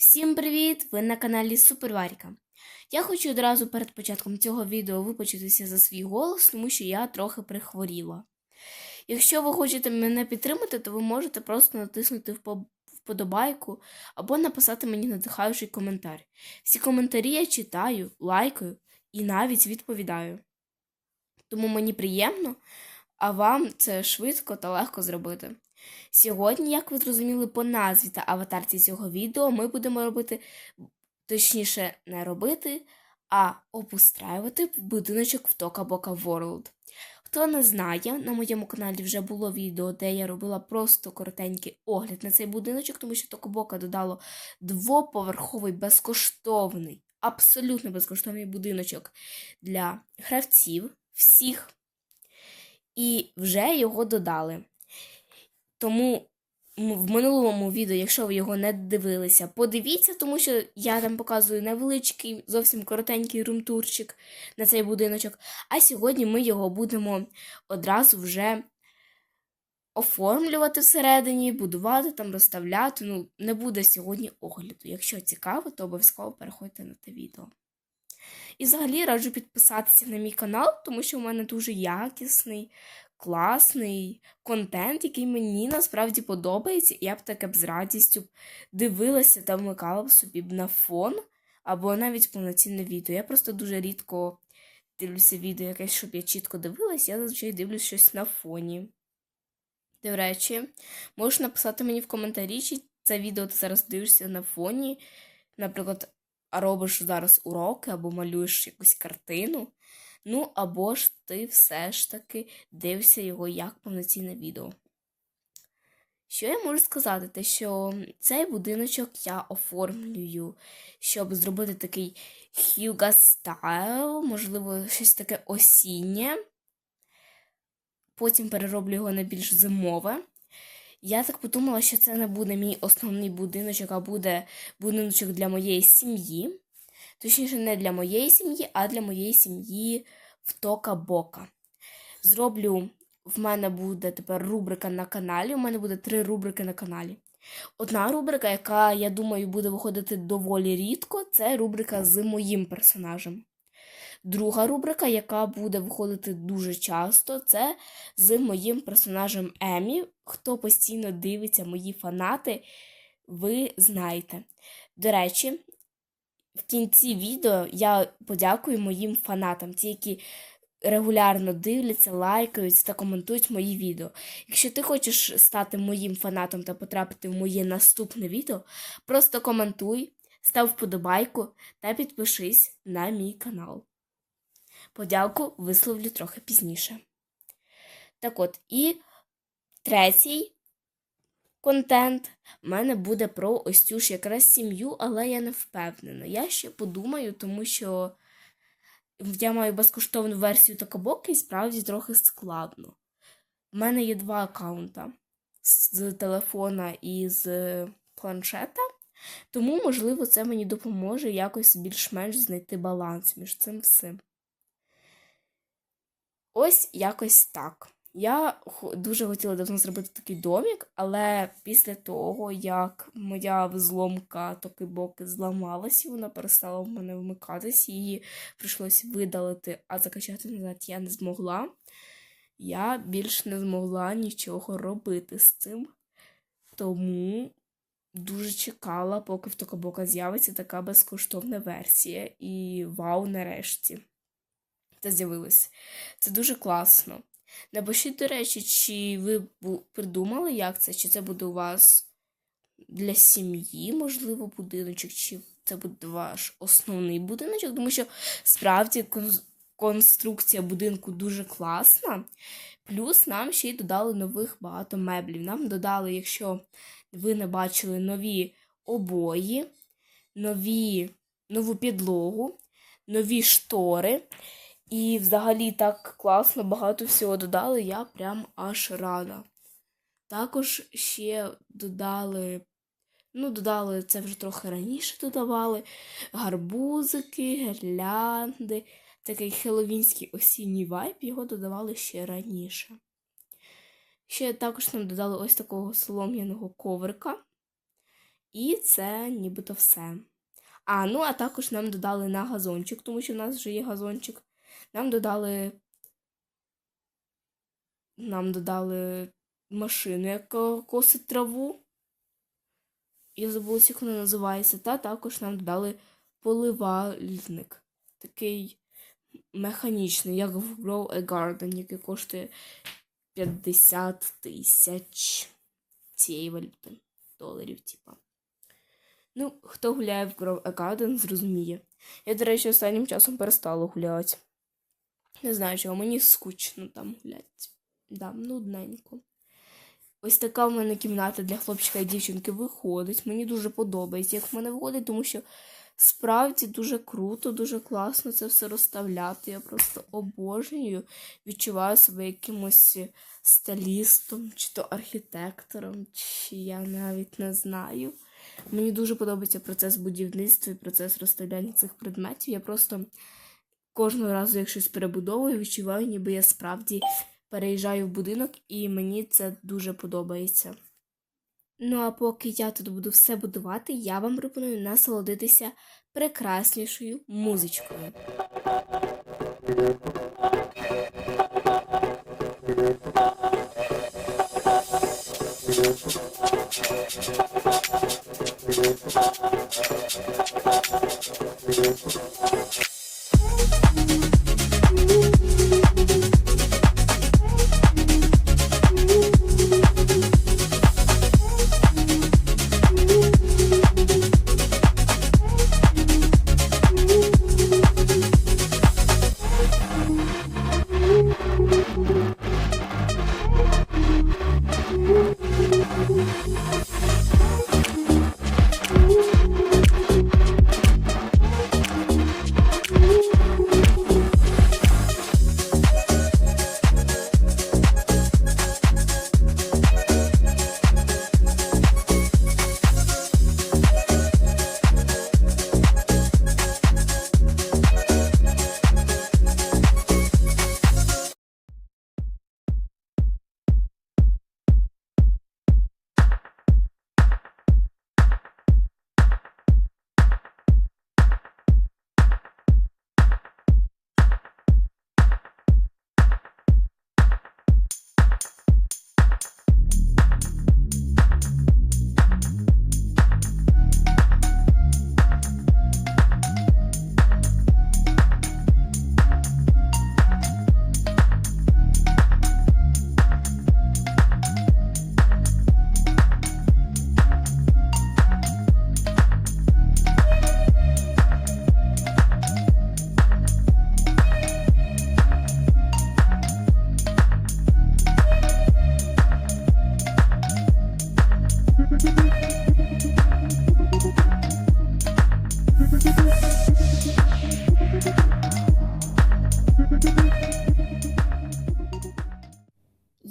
Всім привіт! Ви на каналі Суперваріка. Я хочу одразу перед початком цього відео вибачитися за свій голос, тому що я трохи прихворіла. Якщо ви хочете мене підтримати, то ви можете просто натиснути вподобайку або написати мені надихаючий коментар. Всі коментарі я читаю, лайкаю і навіть відповідаю. Тому мені приємно, а вам це швидко та легко зробити. Сьогодні, як ви зрозуміли по назві та аватарці цього відео, ми будемо робити, точніше, не робити, а обустраювати будиночок в Тока Бока World. Хто не знає, на моєму каналі вже було відео, де я робила просто коротенький огляд на цей будиночок, тому що Токобока додало двоповерховий безкоштовний, абсолютно безкоштовний будиночок для гравців всіх. І вже його додали. Тому в минулому відео, якщо ви його не дивилися, подивіться, тому що я там показую невеличкий, зовсім коротенький румтурчик на цей будиночок. А сьогодні ми його будемо одразу вже оформлювати всередині, будувати там, розставляти. Ну, не буде сьогодні огляду. Якщо цікаво, то обов'язково переходьте на те відео. І взагалі раджу підписатися на мій канал, тому що у мене дуже якісний, класний контент, який мені насправді подобається, і я б таке б з радістю дивилася та вмикала б собі б на фон або навіть повноцінне відео. Я просто дуже рідко дивлюся відео якесь, щоб я чітко дивилась, я зазвичай дивлюсь щось на фоні. До речі, можеш написати мені в коментарі, чи це відео ти зараз дивишся на фоні, наприклад, робиш зараз уроки або малюєш якусь картину. Ну, або ж ти все ж таки дивишся його як повноцінне відео. Що я можу сказати? Те, що цей будиночок я оформлюю, щоб зробити такий Hyuga стайл, можливо, щось таке осіннє. Потім перероблю його на більш зимове. Я так подумала, що це не буде мій основний будиночок, а буде будиночок для моєї сім'ї. Точніше, не для моєї сім'ї, а для моєї сім'ї в Тока Бока. Зроблю, в мене буде тепер рубрика на каналі. У мене буде три рубрики на каналі. Одна рубрика, яка, я думаю, буде виходити доволі рідко, це рубрика з моїм персонажем. Друга рубрика, яка буде виходити дуже часто, це з моїм персонажем Емі. Хто постійно дивиться мої фанати, ви знаєте. До речі, в кінці відео я подякую моїм фанатам, ті, які регулярно дивляться, лайкають та коментують мої відео. Якщо ти хочеш стати моїм фанатом та потрапити в моє наступне відео, просто коментуй, став вподобайку та підпишись на мій канал. Подяку висловлю трохи пізніше. Так от, і третій контент в мене буде про ось цю ж якраз сім'ю, але я не впевнена. Я ще подумаю, тому що я маю безкоштовну версію Токабоки і справді трохи складно. У мене є два аккаунта з телефона і з планшета, тому, можливо, це мені допоможе якось більш-менш знайти баланс між цим всім. Ось якось так. Я дуже хотіла давно зробити такий домік, але після того, як моя взломка токи-боки зламалась, і вона перестала в мене вмикатись, її прийшлось видалити, а закачати назад я не змогла. Я більш не змогла нічого робити з цим. Тому дуже чекала, поки в Токобока з'явиться така безкоштовна версія. І вау, нарешті. Це з'явилось. Це дуже класно. Напишіть, до речі, чи ви придумали, як це? Чи це буде у вас для сім'ї, можливо, будиночок, чи це буде ваш основний будиночок? Тому що справді конструкція будинку дуже класна. Плюс нам ще й додали нових багато меблів. Нам додали, якщо ви не бачили, нові обої, нові, нову підлогу, нові штори. І взагалі так класно, багато всього додали, я прям аж рада. Також ще додали, ну, додали це вже трохи раніше додавали. Гарбузики, гірлянди, такий хеловінський осінній вайб, його додавали ще раніше. Ще також нам додали ось такого солом'яного коврика. І це нібито все. А, ну, а також нам додали на газончик, тому що в нас вже є газончик. Нам додали. Нам додали машину, яка косить траву. Я забула, як вона називається. Та також нам додали поливальник. Такий механічний, як в Grow a Garden, який коштує 50 тисяч цієї валюти. Доларів, типа. Ну, хто гуляє в Grow a Garden, зрозуміє. Я, до речі, останнім часом перестала гуляти. Не знаю, чого, мені скучно там гуляти. Да, нудненько. Ось така в мене кімната для хлопчика і дівчинки виходить. Мені дуже подобається, як в мене виходить, тому що справді дуже круто, дуже класно це все розставляти. Я просто обожнюю, відчуваю себе якимось стилістом, чи то архітектором, чи я навіть не знаю. Мені дуже подобається процес будівництва і процес розставляння цих предметів. Я просто кожного разу, як щось перебудовую, відчуваю, ніби я справді переїжджаю в будинок, і мені це дуже подобається. Ну а поки я тут буду все будувати, я вам пропоную насолодитися прекраснішою музичкою.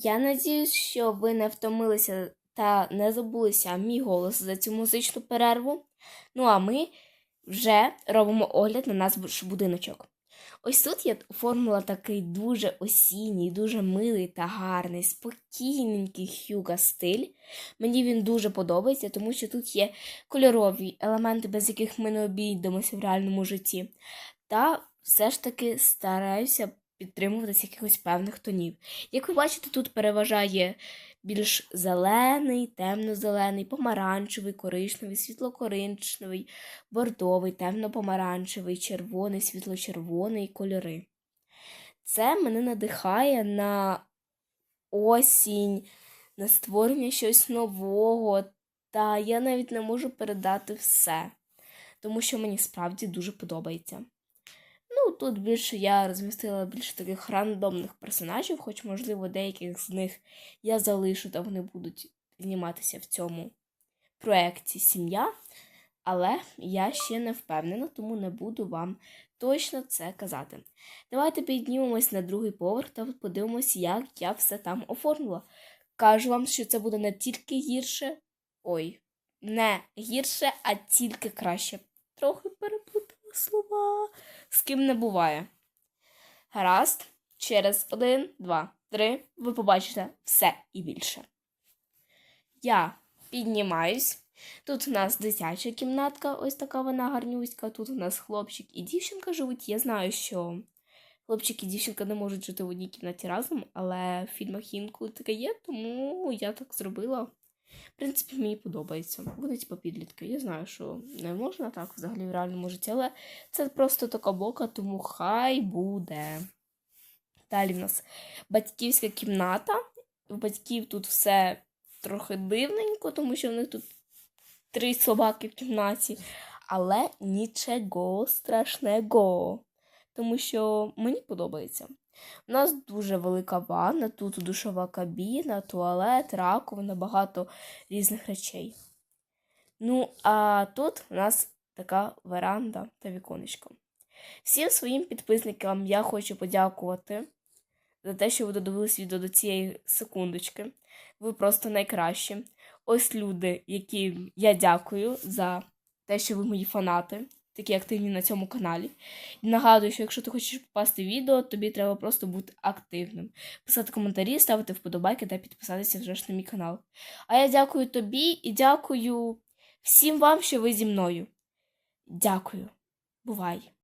Я надіюсь, що ви не втомилися та не забулися мій голос за цю музичну перерву. Ну а ми вже робимо огляд на наш будиночок. Ось тут я оформила такий дуже осінній, дуже милий та гарний, спокійненький хюга стиль. Мені він дуже подобається, тому що тут є кольорові елементи, без яких ми не обійдемося в реальному житті. Та все ж таки стараюся підтримуватися якихось певних тонів. Як ви бачите, тут переважає більш зелений, темно-зелений, помаранчевий, коричневий, світло-коричневий, бордовий, темно-помаранчевий, червоний, світло-червоний кольори. Це мене надихає на осінь, на створення щось нового, та я навіть не можу передати все, тому що мені справді дуже подобається. Тут більше я розмістила більше таких рандомних персонажів, хоч, можливо, деяких з них я залишу, та вони будуть зніматися в цьому проєкті сім'я. Але я ще не впевнена, тому не буду вам точно це казати. Давайте піднімемось на другий поверх та подивимось, як я все там оформила. Кажу вам, що це буде не тільки гірше, ой, не гірше, а тільки краще. Трохи переплутала слова з ким не буває. Гаразд, через один, два, три ви побачите все і більше. Я піднімаюсь, Тут у нас дитяча кімнатка, ось така вона гарнюська. Тут у нас хлопчик і дівчинка живуть. Я знаю, що хлопчик і дівчинка не можуть жити в одній кімнаті разом, але в фільмах інколи таке є, тому я так зробила. В принципі, мені подобається. Вони типу підлітки. Я знаю, що не можна так взагалі в реальному житті, але це просто така бока, тому хай буде. Далі в нас батьківська кімната. У батьків тут все трохи дивненько, тому що в них тут три собаки в кімнаті. Але нічого страшного. Тому що мені подобається. У нас дуже велика ванна, тут душова кабіна, туалет, раковина, багато різних речей. Ну, а тут у нас така веранда та віконечко. Всім своїм підписникам я хочу подякувати за те, що ви додивились відео до цієї секундочки. Ви просто найкращі. Ось люди, яким я дякую за те, що ви мої фанати, такі активні на цьому каналі. І нагадую, що якщо ти хочеш попасти в відео, тобі треба просто бути активним. Писати коментарі, ставити вподобайки та підписатися вже ж на мій канал. А я дякую тобі і дякую всім вам, що ви зі мною. Дякую. Бувай!